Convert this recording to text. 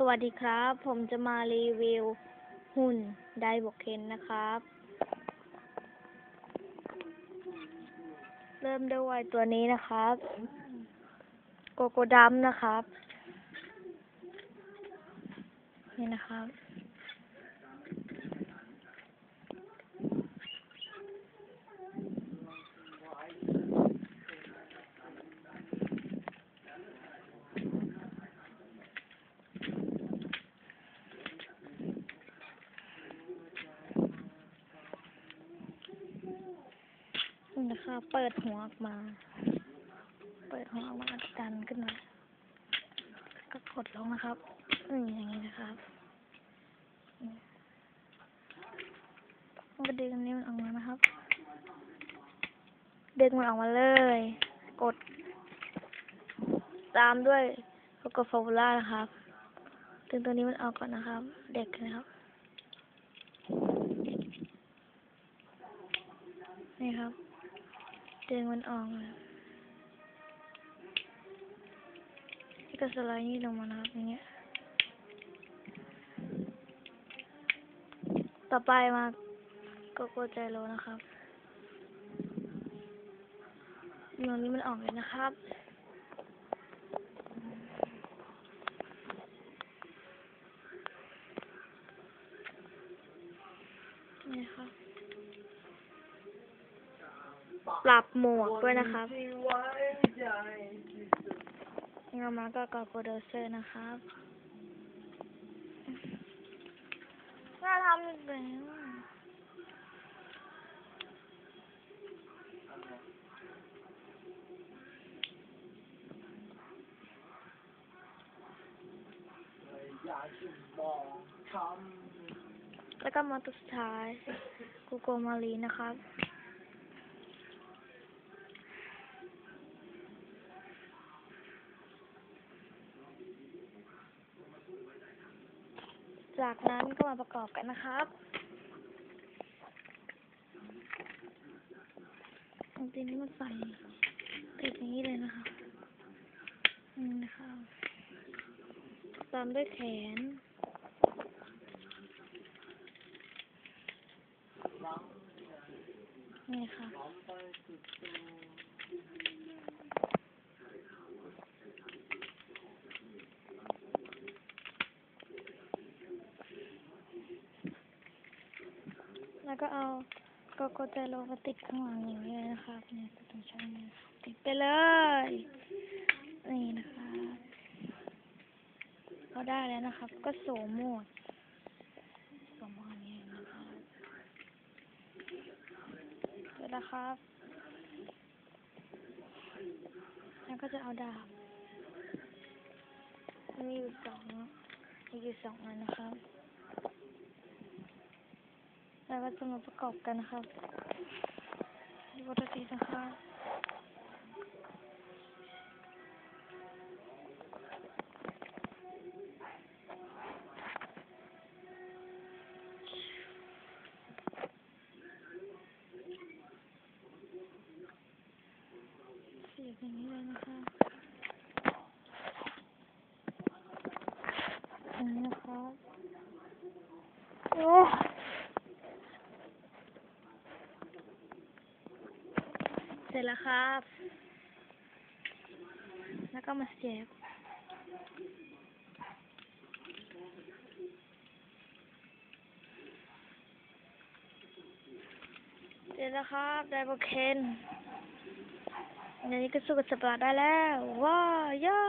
สวัสดีครับ ผมจะมารีวิวหุ่นไดบวกเคนนะครับ เริ่มด้วยตัวนี้นะครับ โกโกดัมนะครับ นี่นะครับ นี่ะครับเปิดหัวออกมา เปิดหัวออกมาดันขึ้นมาก็กดลงนะครับนี่อย่างนี้นะครับนี่ต้องไปดึงนี้มันออกมานะครับดึงมันออกมาเลย กด ตามด้วยกโกฟอร์ล่านะครับดึงตัวนี้มันออกก่อนนะครับ เด็กนะครับ นี่ครับ ดึงมันออกนะแล้วก็สไลด์นี่ลงมานะครับอย่างเงี้ย ต่อไปมาโกโก้ใจโลนะครับตรงนี้มันออกเลยนะครับนี่ครับ ปรับหมวกด้วยนะครับนี่เรามาก็กอโกเดอร์เซอร์นะครับน่าทำอีกแล้วอยแล้วก็มาตัวสุดท้ายกูโกมารีนะครับ จากนั้นก็มาประกอบกันนะครับเอาทีนี้มาใส่ติดอย่างนี้เลยนะคะนี่นะคะตามด้วยแขนนี่ค่ะ แล้วก็เอาโกโก้เจโลมาติดข้างหลังอย่างนี้เลยนะครับเนี่ยตรงช่องนี้ติดไปเลย นี่นะคะก็ได้แล้วนะครับ ก็สมหมดสมหมวดนี้นะครับเสร็จแล้วครับ แล้วก็จะเอาดาบมีอยู่สองมีอยู่สองอันนะครับ แล้วก็จะมาประกอบกันนะครับดูวัตถุดิบนะครับเสีอย่างนี้เลยนะคะอย่างนี้นะครับโอ้ เสร็จแล้วครับ แล้วก็มาเสียบเสร็จแล้วครับ ได้โบเคนอันนี้ก็สู้กับสัตว์ประหลาดได้แล้ว ว้าวย่า